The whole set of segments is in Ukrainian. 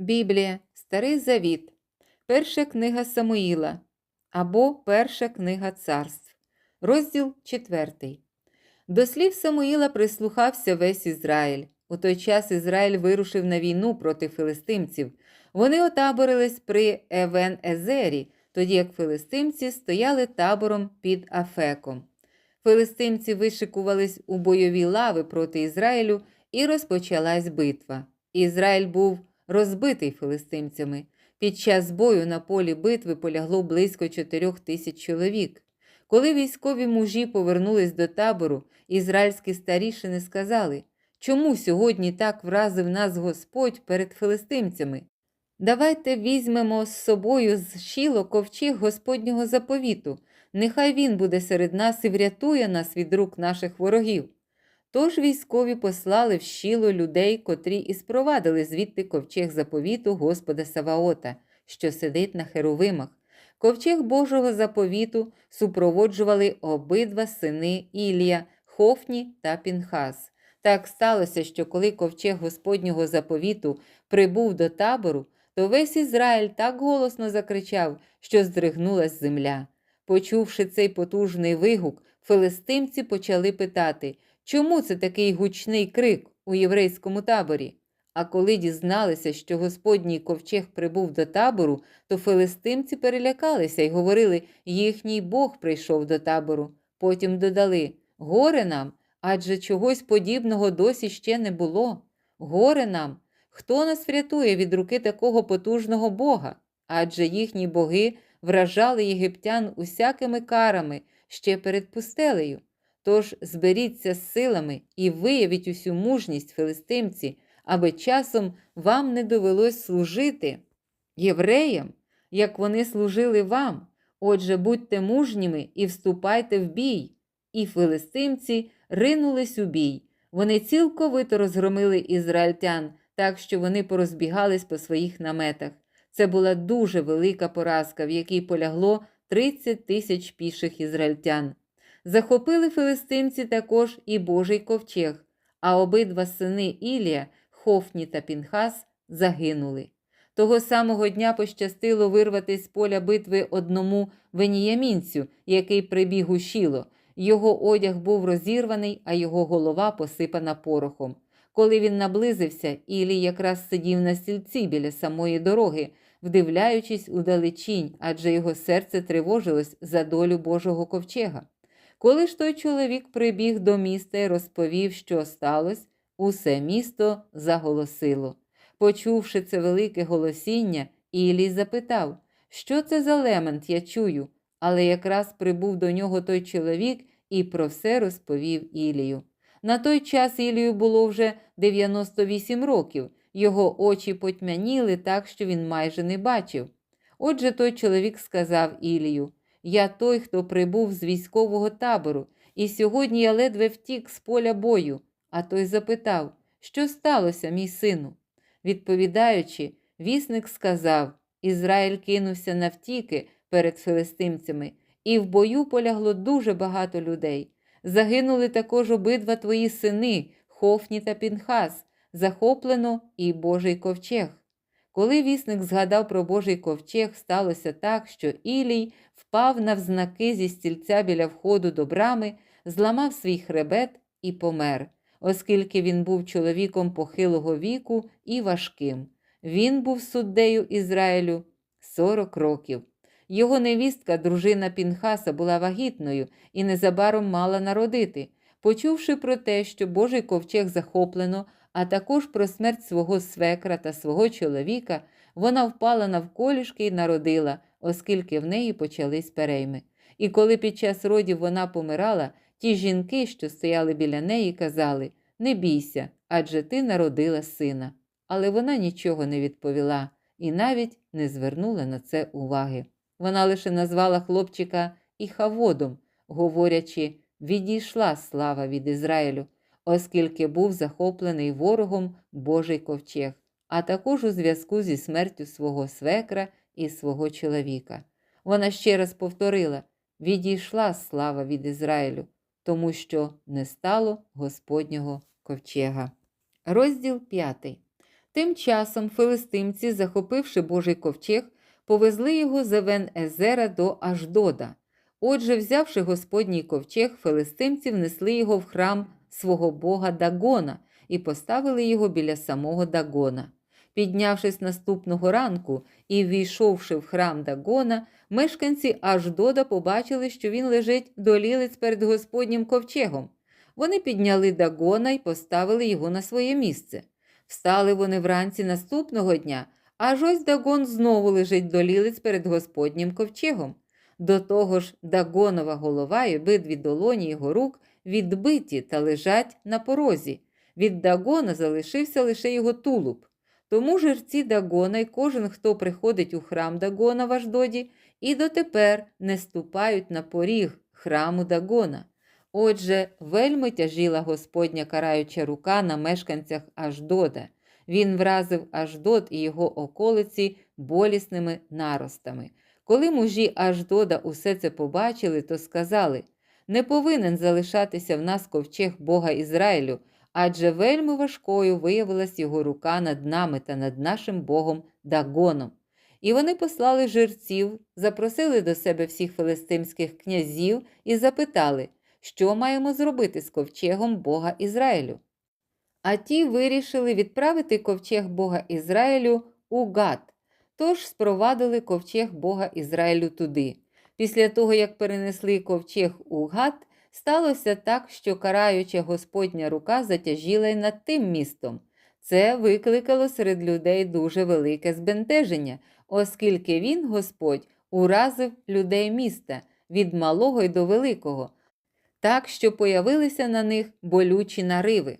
Біблія, Старий Завіт, Перша книга Самуїла або Перша книга царств, розділ 4. До слів Самуїла прислухався весь Ізраїль. У той час Ізраїль вирушив на війну проти филистимців. Вони отаборились при Евен Езері, тоді як филистимці стояли табором під Афеком. Филистимці вишикувались у бойові лави проти Ізраїлю, і розпочалась битва. Ізраїль був розбитий филистимцями. Під час бою на полі битви полягло близько чотирьох тисяч чоловік. Коли військові мужі повернулись до табору, ізраїльські старішини сказали, чому сьогодні так вразив нас Господь перед филистимцями? Давайте візьмемо з собою з Шіло ковчег Господнього заповіту. Нехай він буде серед нас і врятує нас від рук наших ворогів. Тож військові послали в щіло людей, котрі і спровадили звідти ковчег заповіту Господа Саваота, що сидить на херовимах. Ковчег Божого заповіту супроводжували обидва сини Ілія, Хофні та Пінхас. Так сталося, що коли ковчег Господнього заповіту прибув до табору, то весь Ізраїль так голосно закричав, що здригнулась земля. Почувши цей потужний вигук, филистимці почали питати, чому це такий гучний крик у єврейському таборі. А коли дізналися, що Господній ковчег прибув до табору, то филистимці перелякалися й говорили, їхній Бог прийшов до табору. Потім додали Горе нам, адже чогось подібного досі ще не було. Горе нам, хто нас врятує від руки такого потужного Бога? Адже їхні боги вражали єгиптян усякими карами ще перед пустелею. Тож зберіться з силами і виявіть усю мужність филистимці, аби часом вам не довелось служити євреям, як вони служили вам. Отже, будьте мужніми і вступайте в бій. І филистимці ринулись у бій. Вони цілковито розгромили ізраїльтян, так що вони порозбігались по своїх наметах. Це була дуже велика поразка, в якій полягло 30 тисяч піших ізраїльтян. Захопили филистимці також і Божий ковчег, а обидва сини Ілія, Хофні та Пінхас, загинули. Того самого дня пощастило вирватися з поля битви одному веніямінцю, який прибіг у щіло. Його одяг був розірваний, а його голова посипана порохом. Коли він наблизився, Ілій якраз сидів на стільці біля самої дороги, вдивляючись у далечінь, адже його серце тривожилось за долю Божого ковчега. Коли ж той чоловік прибіг до міста і розповів, що сталося, усе місто заголосило. Почувши це велике голосіння, Ілій запитав, що це за лемент я чую, але якраз прибув до нього той чоловік і про все розповів Ілію. На той час Ілію було вже 98 років, його очі потьмяніли так, що він майже не бачив. Отже, той чоловік сказав Ілію: Я той, хто прибув з військового табору, і сьогодні я ледве втік з поля бою. А той запитав, що сталося, мій сину? Відповідаючи, вісник сказав: Ізраїль кинувся навтіки перед филистимцями, і в бою полягло дуже багато людей. Загинули також обидва твої сини, Хофні та Пінхас, захоплено і Божий ковчег. Коли вісник згадав про Божий ковчег, сталося так, що Ілій впав навзнаки зі стільця біля входу до брами, зламав свій хребет і помер, оскільки він був чоловіком похилого віку і важким. Він був суддею Ізраїлю 40 років. Його невістка, дружина Пінхаса, була вагітною і незабаром мала народити. Почувши про те, що Божий ковчег захоплено, а також про смерть свого свекра та свого чоловіка, вона впала навколішки і народила, оскільки в неї почались перейми. І коли під час родів вона помирала, ті жінки, що стояли біля неї, казали Не бійся, адже ти народила сина. Але вона нічого не відповіла і навіть не звернула на це уваги. Вона лише назвала хлопчика Іхаводом, говорячи, відійшла слава від Ізраїлю, оскільки був захоплений ворогом Божий ковчег, а також у зв'язку зі смертю свого свекра і свого чоловіка. Вона ще раз повторила: відійшла слава від Ізраїлю, тому що не стало Господнього ковчега. Розділ 5. Тим часом филистимці, захопивши Божий ковчег, повезли його з Евен Езера до Аждода. Отже, взявши Господній ковчег, филистимці внесли його в храм свого бога Дагона і поставили його біля самого Дагона. Піднявшись наступного ранку і ввійшовши в храм Дагона, мешканці Аждода побачили, що він лежить долілиць перед Господнім ковчегом. Вони підняли Дагона і поставили його на своє місце. Встали вони вранці наступного дня, аж ось Дагон знову лежить долілиць перед Господнім ковчегом. До того ж, Дагонова голова і обидві долоні його рук відбиті та лежать на порозі. Від Дагона залишився лише його тулуб. Тому жерці Дагона і кожен, хто приходить у храм Дагона в Аждоді, і дотепер не ступають на поріг храму Дагона. Отже, вельми тяжіла Господня караюча рука на мешканцях Аждода. Він вразив Аждод і його околиці болісними наростами. Коли мужі Аждода усе це побачили, то сказали: не повинен залишатися в нас ковчег Бога Ізраїлю, адже вельми важкою виявилась його рука над нами та над нашим Богом Дагоном. І вони послали жерців, запросили до себе всіх филистимських князів і запитали, що маємо зробити з ковчегом Бога Ізраїлю. А ті вирішили відправити ковчег Бога Ізраїлю у Гат, тож спровадили ковчег Бога Ізраїлю туди. Після того, як перенесли ковчег у Гат, сталося так, що караюча Господня рука затяжіла й над тим містом. Це викликало серед людей дуже велике збентеження, оскільки він, Господь, уразив людей міста від малого й до великого, так що появилися на них болючі нариви.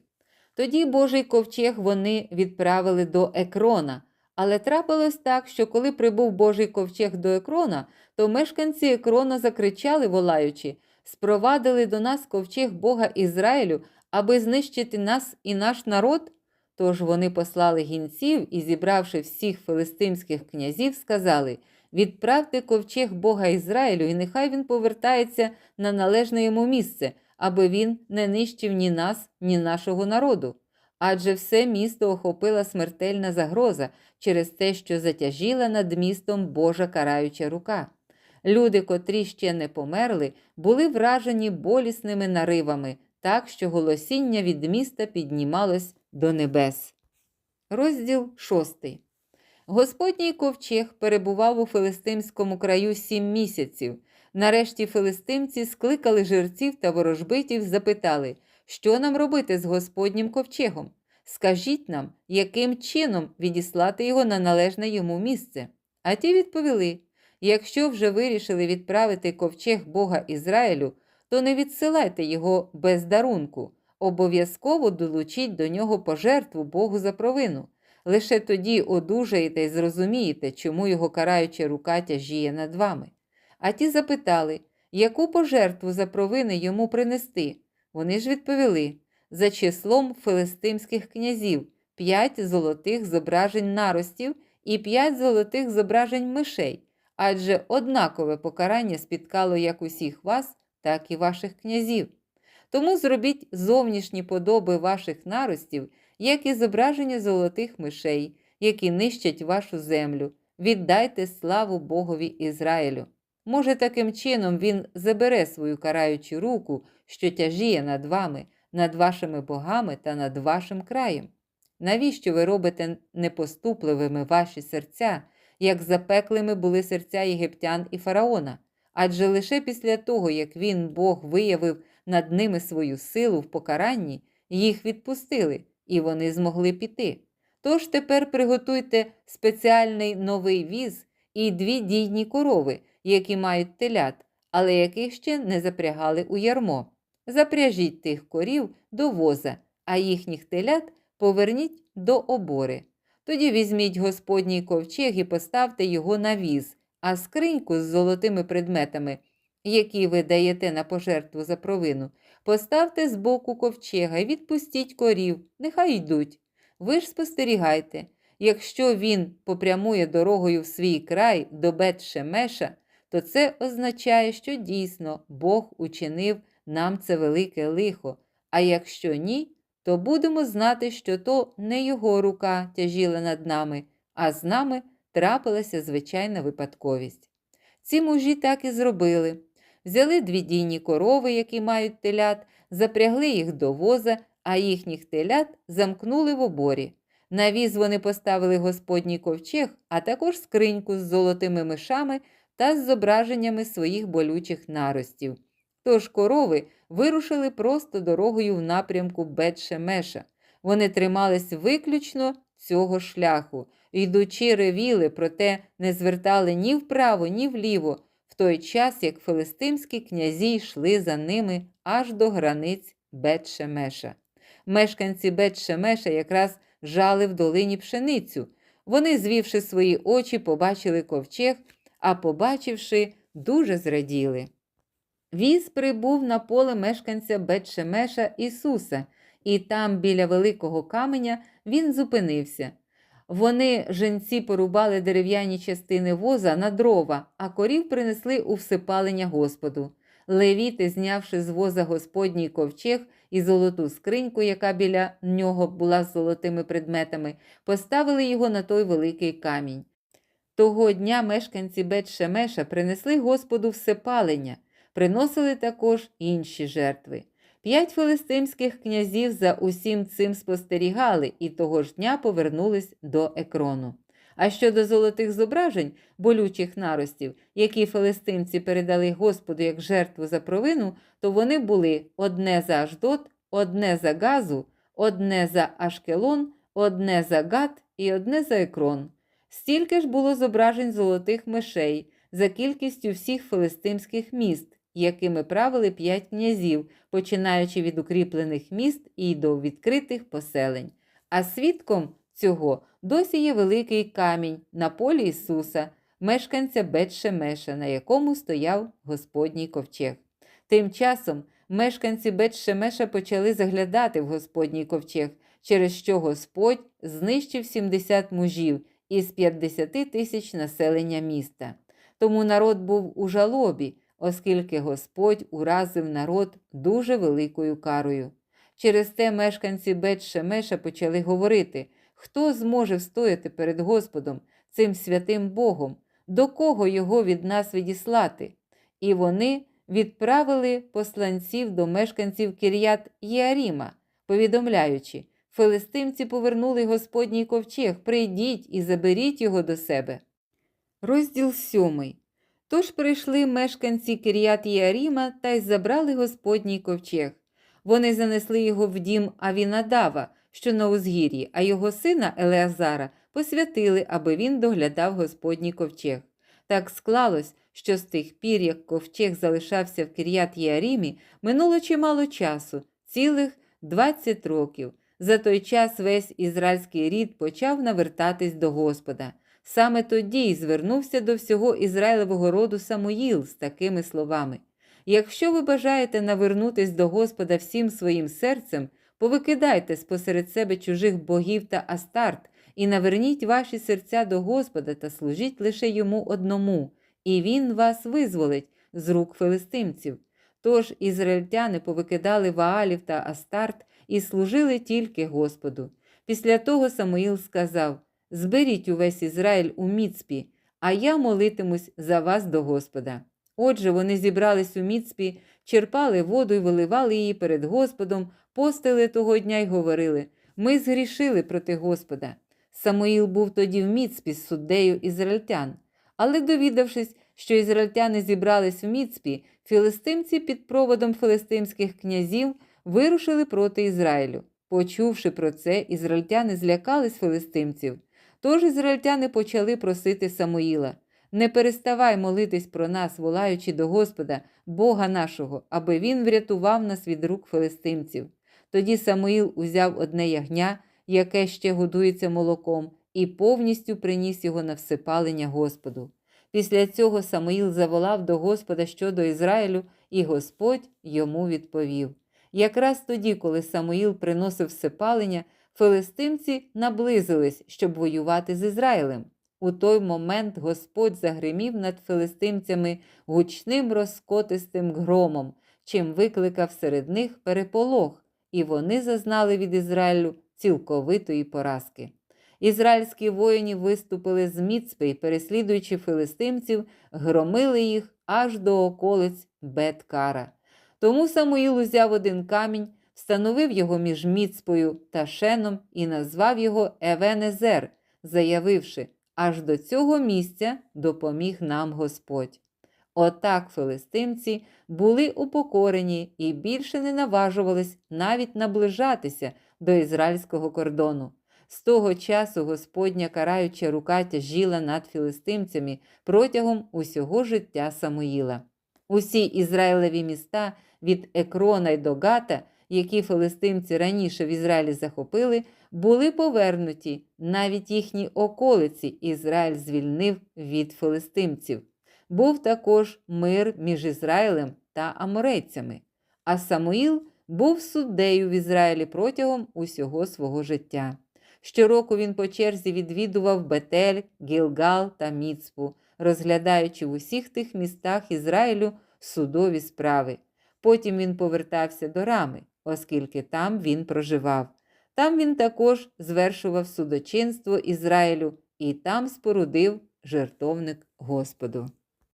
Тоді Божий ковчег вони відправили до Екрона. Але трапилось так, що коли прибув Божий ковчег до Екрона, то мешканці Екрона закричали, волаючи, спровадили до нас ковчег Бога Ізраїлю, аби знищити нас і наш народ. Тож вони послали гінців і, зібравши всіх филистимських князів, сказали: Відправте ковчег Бога Ізраїлю, і нехай він повертається на належне йому місце, аби він не нищив ні нас, ні нашого народу. Адже все місто охопила смертельна загроза через те, що затяжіла над містом Божа караюча рука. Люди, котрі ще не померли, були вражені болісними наривами, так що голосіння від міста піднімалось до небес. Розділ шостий. Господній ковчег перебував у филистимському краю сім місяців. Нарешті филистимці скликали жерців та ворожбитів, запитали, що нам робити з Господнім ковчегом. Скажіть нам, яким чином відіслати його на належне йому місце. А ті відповіли: якщо вже вирішили відправити ковчег Бога Ізраїлю, то не відсилайте його без дарунку, обов'язково долучіть до нього пожертву Богу за провину. Лише тоді одужаєте і зрозумієте, чому його караюча рука тяжіє над вами. А ті запитали, яку пожертву за провини йому принести. Вони ж відповіли за числом филистимських князів п'ять золотих зображень наростів і п'ять золотих зображень мишей, адже однакове покарання спіткало як усіх вас, так і ваших князів. Тому зробіть зовнішні подоби ваших наростів, як і зображення золотих мишей, які нищать вашу землю. Віддайте славу Богові Ізраїлю. Може, таким чином він забере свою караючу руку, що тяжіє над вами, над вашими богами та над вашим краєм. Навіщо ви робите непоступливими ваші серця, як запеклими були серця єгиптян і фараона? Адже лише після того, як він, Бог, виявив над ними свою силу в покаранні, їх відпустили, і вони змогли піти. Тож тепер приготуйте спеціальний новий віз і дві дійні корови, які мають телят, але яких ще не запрягали у ярмо. Запряжіть тих корів до воза, а їхніх телят поверніть до обори. Тоді візьміть Господній ковчег і поставте його на віз, а скриньку з золотими предметами, які ви даєте на пожертву за провину, поставте з боку ковчега і відпустіть корів, нехай йдуть. Ви ж спостерігайте, якщо він попрямує дорогою в свій край до Бет-Шемеша, то це означає, що дійсно Бог учинив нам це велике лихо, а якщо ні, то будемо знати, що то не його рука тяжіла над нами, а з нами трапилася звичайна випадковість. Ці мужі так і зробили. Взяли дві дійні корови, які мають телят, запрягли їх до воза, а їхніх телят замкнули в оборі. На віз вони поставили господній ковчег, а також скриньку з золотими мишами та з зображеннями своїх болючих наростів. Тож корови вирушили просто дорогою в напрямку Бет-Шемеша. Вони тримались виключно цього шляху, йдучи ревіли, проте не звертали ні вправо, ні вліво, в той час як филистимські князі йшли за ними аж до границь Бет-Шемеша. Мешканці Бет-Шемеша якраз жали в долині пшеницю. Вони, звівши свої очі, побачили ковчег, а побачивши, дуже зраділи. Віз прибув на поле мешканця Бет-Шемеша Ісуса, і там, біля великого каменя, він зупинився. Вони, женці, порубали дерев'яні частини воза на дрова, а корів принесли у всипалення Господу. Левіти, знявши з воза Господній ковчег і золоту скриньку, яка біля нього була з золотими предметами, поставили його на той великий камінь. Того дня мешканці Бет-Шемеша принесли Господу всепалення, приносили також інші жертви. П'ять филистимських князів за усім цим спостерігали і того ж дня повернулись до екрону. А щодо золотих зображень, болючих наростів, які филистимці передали Господу як жертву за провину, то вони були одне за Аждот, одне за Газу, одне за Ашкелон, одне за Гат і одне за Екрон. Стільки ж було зображень золотих мишей за кількістю всіх филистимських міст, якими правили п'ять князів, починаючи від укріплених міст і до відкритих поселень. А свідком цього досі є великий камінь на полі Ісуса, мешканця Бет-Шемеша, на якому стояв Господній ковчег. Тим часом мешканці Бет-Шемеша почали заглядати в Господній ковчег, через що Господь знищив 70 мужів із 50 тисяч населення міста. Тому народ був у жалобі, оскільки Господь уразив народ дуже великою карою. Через те мешканці Бет-Шемеша почали говорити, хто зможе встояти перед Господом, цим святим Богом, до кого його від нас відіслати. І вони відправили посланців до мешканців Кір'ят Єаріма, повідомляючи, Филистимці повернули Господній ковчег, прийдіть і заберіть його до себе. Розділ сьомий. Тож прийшли мешканці Кір'ят Єаріма та й забрали Господній ковчег. Вони занесли його в дім Авінадава, що на узгір'ї, а його сина Елеазара посвятили, аби він доглядав Господній ковчег. Так склалось, що з тих пір, як ковчег залишався в Кір'ят Єарімі, минуло чимало часу, цілих 20 років. За той час весь ізраїльський рід почав навертатись до Господа. Саме тоді й звернувся до всього Ізраїлевого роду Самуїл з такими словами: Якщо ви бажаєте навернутись до Господа всім своїм серцем, повикидайте спосеред себе чужих богів та астарт, і наверніть ваші серця до Господа та служіть лише йому одному, і Він вас визволить з рук филистимців. Тож ізраїльтяни повикидали Ваалів та Астарт і служили тільки Господу. Після того Самуїл сказав: Зберіть увесь Ізраїль у Міцпі, а я молитимусь за вас до Господа. Отже, вони зібрались у Міцпі, черпали воду і виливали її перед Господом, постили того дня й говорили: Ми згрішили проти Господа. Самуїл був тоді в Міцпі з суддею ізраїльтян. Але, довідавшись, що ізраїльтяни зібрались в Міцпі, філистимці під проводом филистимських князів вирушили проти Ізраїлю. Почувши про це, ізраїльтяни злякались филистимців. Тож ізраїльтяни почали просити Самуїла: не переставай молитись про нас, волаючи до Господа, Бога нашого, аби він врятував нас від рук филистимців. Тоді Самуїл узяв одне ягня, яке ще годується молоком, і повністю приніс його на всипалення Господу. Після цього Самуїл заволав до Господа щодо Ізраїлю, і Господь йому відповів. Якраз тоді, коли Самуїл приносив всипалення, филистимці наблизились, щоб воювати з Ізраїлем. У той момент Господь загримів над филистимцями гучним розкотистим громом, чим викликав серед них переполох, і вони зазнали від Ізраїлю цілковитої поразки. Ізраїльські воїні виступили з Міцпи і, переслідуючи филистимців, громили їх аж до околиць Беткара. Тому Самуїл узяв один камінь, встановив його між Міцпою та Шеном і назвав його Евенезер, заявивши, аж до цього місця допоміг нам Господь. Отак филистимці були упокорені і більше не наважувались навіть наближатися до ізраїльського кордону. З того часу Господня караюча рука тяжіла над філистимцями протягом усього життя Самуїла. Усі Ізраїлеві міста від Екрона й до Гата, які филистимці раніше в Ізраїлі захопили, були повернуті, навіть їхні околиці Ізраїль звільнив від филистимців. Був також мир між Ізраїлем та аморейцями, а Самуїл був суддею в Ізраїлі протягом усього свого життя. Щороку він по черзі відвідував Бетель, Гілгал та Міцпу, розглядаючи в усіх тих містах Ізраїлю судові справи. Потім він повертався до Рами, оскільки там він проживав. Там він також звершував судочинство Ізраїлю і там спорудив жертовник Господу.